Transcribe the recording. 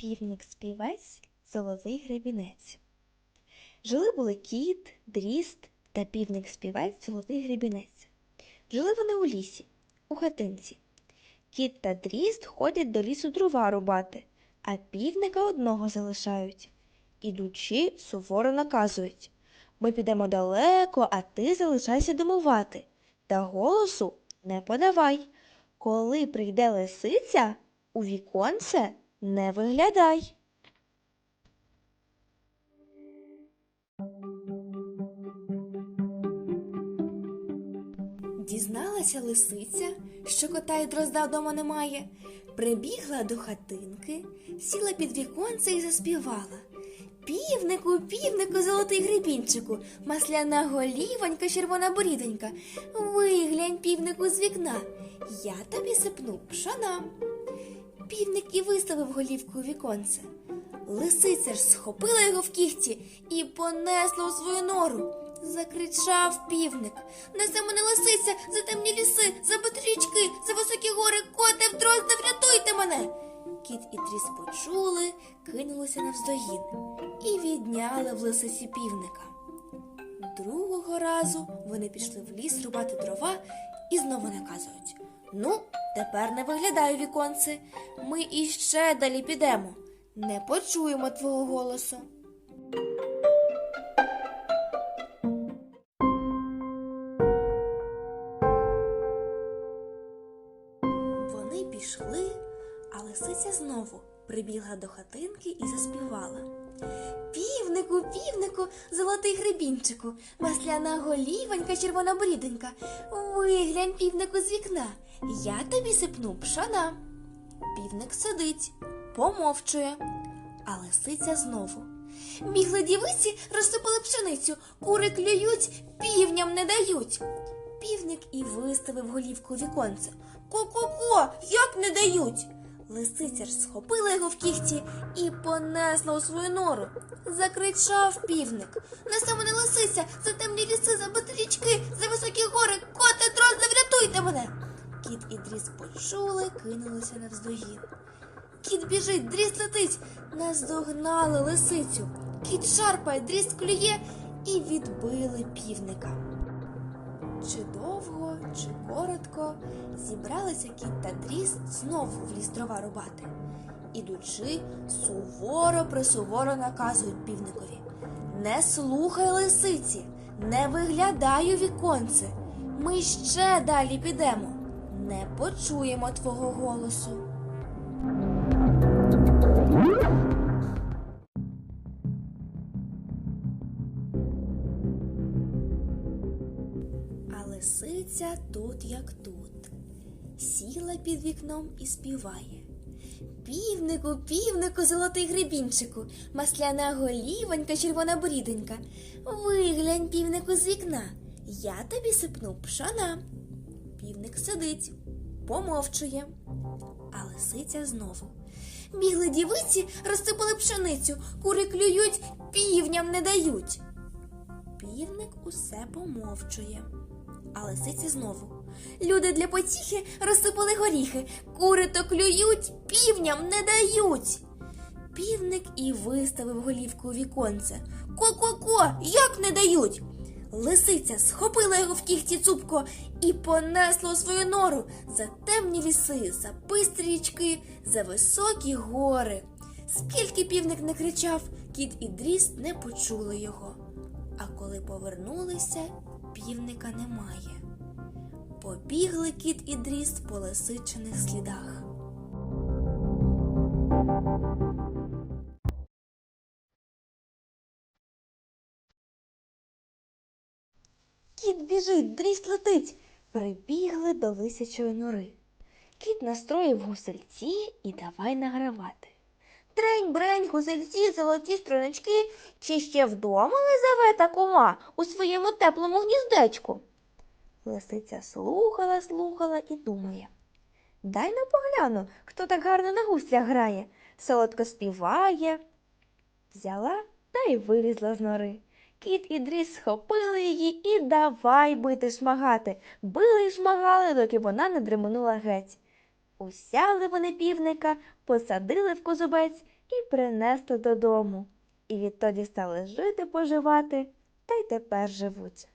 Півник співець, золотий гребінець. Жили були кіт, дріст та півник співець, золотий гребінець. Жили вони у лісі, у хатинці. Кіт та дріст ходять до лісу дрова рубати, а півника одного залишають. Ідучи, суворо наказують ми підемо далеко, а ти залишайся домувати. Та голосу не подавай. Коли прийде лисиця, у віконце не виглядай. Дізналася лисиця, що кота й дрозда вдома немає, прибігла до хатинки, сіла під віконце і заспівала. Півнику, півнику, золотий гребінчику, масляна голівонька, червона борідонька. Виглянь, півнику, з вікна, я тобі сипну пшона. Півник і виставив голівку у віконце. Лисиця ж схопила його в кігті і понесла у свою нору. Закричав півник. Несе мене лисиця за темні ліси, за батрічки, за високі гори, коте вдрозда, врятуйте мене. Кіт і тріс почули, кинулися навздогін і відняли в лисиці півника. Другого разу вони пішли в ліс рубати дрова і знову наказують. Ну, тепер не виглядай віконце. Ми іще далі підемо. Не почуємо твого голосу. Вони пішли, а лисиця знову прибігла до хатинки і заспівала. Півнику, півнику, золотий гребінчику, масляна голівонька, червона борідонька. Виглянь, півнику, з вікна, я тобі сипну пшона. Півник сидить, помовчує, а лисиця знову. Бігли дівиці, розсипали пшеницю, кури клюють, півням не дають. Півник і виставив голівку віконце. Ко-ко-ко, як не дають? Лисиця ж схопила його в кігті і понесла у свою нору. Закричав півник. Несе мене лисиця за темні ліси, за батрічки, за високі гори, коте дрозда, врятуйте мене. Кіт і дріс почули, кинулися навздогін. Кіт біжить, дріс летить. Наздогнали лисицю. Кіт шарпає, дріс клює і відбили півника. Чи довго, чи коротко зібралися кіт та дріс знову в ліс дрова рубати. Ідучи, суворо присуворо наказують півникові. Не слухай лисиці, не виглядай у віконце. Ми ще далі підемо. Не почуємо твого голосу. Лисиця тут як тут. Сіла під вікном і співає. Півнику, півнику, золотий гребінчику, масляна голівонька, червона борідонька. Виглянь, півнику, з вікна, я тобі сипну пшона. Півник сидить, помовчує, а лисиця знову. Бігли дівиці, розсипали пшеницю, кури клюють, півням не дають. Півник усе помовчує. А лисиці знову. Люди для потіхи розсипали горіхи, кури то клюють, півням не дають. Півник і виставив голівку у віконце. Ко-ко-ко, як не дають? Лисиця схопила його в кіхті цупко і понесла у свою нору за темні ліси, за бистрі річки, за високі гори. Скільки півник не кричав, кіт і дріст не почули його. А коли повернулися, півника немає. Побігли кіт і дріст по лисичиних слідах. Кіт біжить, дріст летить. Прибігли до лисячої нори. Кіт настроїв гусельці і давай награвати. Трень, брень, гусельці, золоті струночки, чи ще вдома Лизавета кума у своєму теплому гніздечку. Лисиця слухала, слухала і думає. Дай на погляну, хто так гарно на гуслях грає, солодко співає. Взяла та й вилізла з нори. Кіт і дріс схопили її і давай бити шмагати. Били й шмагали, доки вона не дременула геть. Усяли вони півника, посадили в козубець і принесли додому. І відтоді стали жити поживати, та й тепер живуть.